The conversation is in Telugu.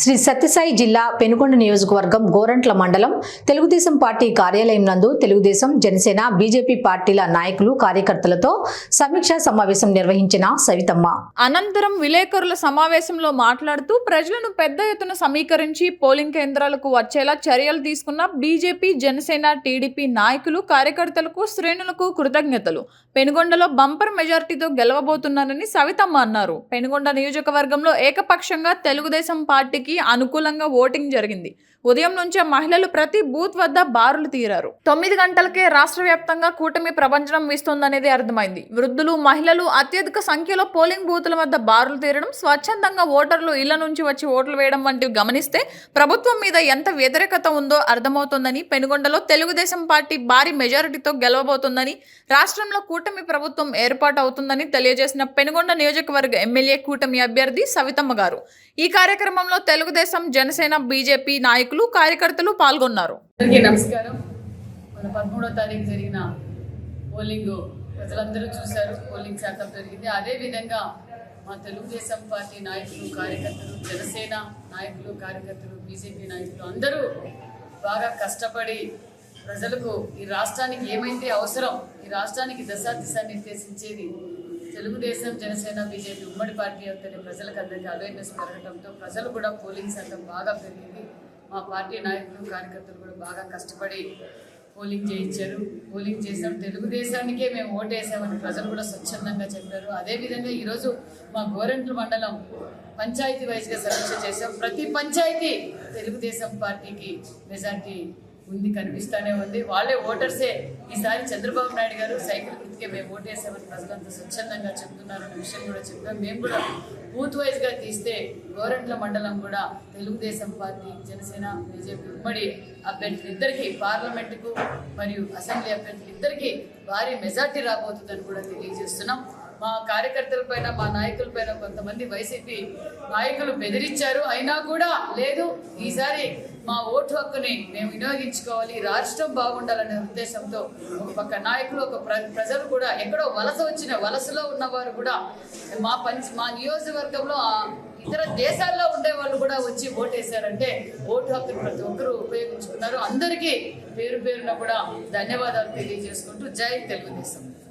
శ్రీ సత్యసాయి జిల్లా పెనుకొండ నియోజకవర్గం గోరంట్ల మండలం తెలుగుదేశం పార్టీ కార్యాలయం నందు తెలుగుదేశం జనసేన బీజేపీ పార్టీల నాయకులు కార్యకర్తలతో సమీక్షా సమావేశం నిర్వహించిన సవితమ్మ. అనంతరం విలేకరుల సమావేశంలో మాట్లాడుతూ ప్రజలను పెద్ద ఎత్తున సమీకరించి పోలింగ్ కేంద్రాలకు వచ్చేలా చర్యలు తీసుకున్న బీజేపీ జనసేన టీడీపీ నాయకులు కార్యకర్తలకు శ్రేణులకు కృతజ్ఞతలు. పెనుగొండలో బంపర్ మెజార్టీతో గెలవబోతున్నారని సవితమ్మ అన్నారు. పెనుగొండ నియోజకవర్గంలో ఏకపక్షంగా తెలుగుదేశం పార్టీకి అనుకూలంగా ఓటింగ్ జరిగింది. ఉదయం నుంచే మహిళలు ప్రతి బూత్ వద్ద బారులు తీరారు. తొమ్మిది గంటలకే రాష్ట్ర వ్యాప్తంగా కూటమి ప్రపంచం వీస్తోందనేది అర్థమైంది. వృద్ధులు మహిళలు అత్యధిక సంఖ్యలో పోలింగ్ బూతుల వద్ద బారులు తీరడం స్వచ్ఛందంగా ఓటర్లు ఇళ్ళ నుంచి వచ్చి ఓట్లు వేయడం వంటివి గమనిస్తే ప్రభుత్వం మీద ఎంత వ్యతిరేకత ఉందో అర్థమవుతుందని పెనుగొండలో తెలుగుదేశం పార్టీ భారీ మెజారిటీతో గెలవబోతుందని రాష్ట్రంలో కూటమి ప్రభుత్వం ఏర్పాటు అవుతుందని తెలియజేసిన పెనుగొండ నియోజకవర్గ ఎమ్మెల్యే కూటమి అభ్యర్థి సవితమ్మ గారు. ఈ కార్యక్రమంలో తెలుగుదేశం జనసేన బీజేపీ నాయకులు కార్యకర్తలు పాల్గొన్నారు. నమస్కారం. మన పదమూడో తారీఖు జరిగిన పోలింగ్ ప్రజలందరూ చూశారు. పోలింగ్ శాతం జరిగింది అదే విధంగా మా తెలుగుదేశం పార్టీ నాయకులు కార్యకర్తలు జనసేన నాయకులు కార్యకర్తలు బీజేపీ నాయకులు అందరూ బాగా కష్టపడి ప్రజలకు ఈ రాష్ట్రానికి ఏమైతే అవసరం ఈ రాష్ట్రానికి దశా దిశ నిర్దేశించేది తెలుగుదేశం జనసేన బీజేపీ ఉమ్మడి పార్టీ అవుతుంది ప్రజలకు అందరికీ అవేర్నెస్ పెరగడంతో ప్రజలు కూడా పోలింగ్ శాతం బాగా పెరిగింది. మా పార్టీ నాయకులు కార్యకర్తలు కూడా బాగా కష్టపడి పోలింగ్ చేయించారు. పోలింగ్ చేసాం తెలుగుదేశానికే మేము ఓటేసామని ప్రజలు కూడా స్వచ్ఛందంగా చెప్పారు. అదేవిధంగా ఈరోజు మా గోరెంట్ల మండలం పంచాయతీ వైజ్గా సమీక్ష చేసాం ప్రతి పంచాయతీ తెలుగుదేశం పార్టీకి మెజార్టీ ఉంది కనిపిస్తూనే ఉంది. వాళ్ళే ఓటర్సే. ఈసారి చంద్రబాబు నాయుడు గారు సైకిల్ గుర్తుకే మేము ఓటేసామని ప్రజలంతా స్వచ్ఛందంగా చెప్తున్నారు విషయం కూడా చెప్పాం. మేము కూడా బూత్ వైజ్గా తీస్తే గోరంట్ల మండలం కూడా తెలుగుదేశం పార్టీ జనసేన బీజేపీ ఉమ్మడి అభ్యర్థులు ఇద్దరికి పార్లమెంటుకు మరియు అసెంబ్లీ అభ్యర్థులు ఇద్దరికి భారీ మెజార్టీ రాబోతుందని కూడా తెలియజేస్తున్నాం. మా కార్యకర్తల పైన మా నాయకుల పైన కొంతమంది వైసీపీ నాయకులు బెదిరించారు. అయినా కూడా లేదు. ఈసారి మా ఓటు హక్కుని మేము వినియోగించుకోవాలి రాష్ట్రం బాగుండాలనే ఉద్దేశంతో ఒక పక్క నాయకులు ఒక ప్ర ప్రజలు కూడా ఎక్కడో వలస వచ్చిన వలసలో ఉన్నవారు కూడా మా పంచ మా నియోజకవర్గంలో ఇతర దేశాల్లో ఉండే వాళ్ళు కూడా వచ్చి ఓటేశారంటే ఓటు హక్కును ప్రతి ఒక్కరూ ఉపయోగించుకున్నారు. అందరికీ పేరు పేరున కూడా ధన్యవాదాలు తెలియజేసుకుంటూ జై తెలుగుదేశం.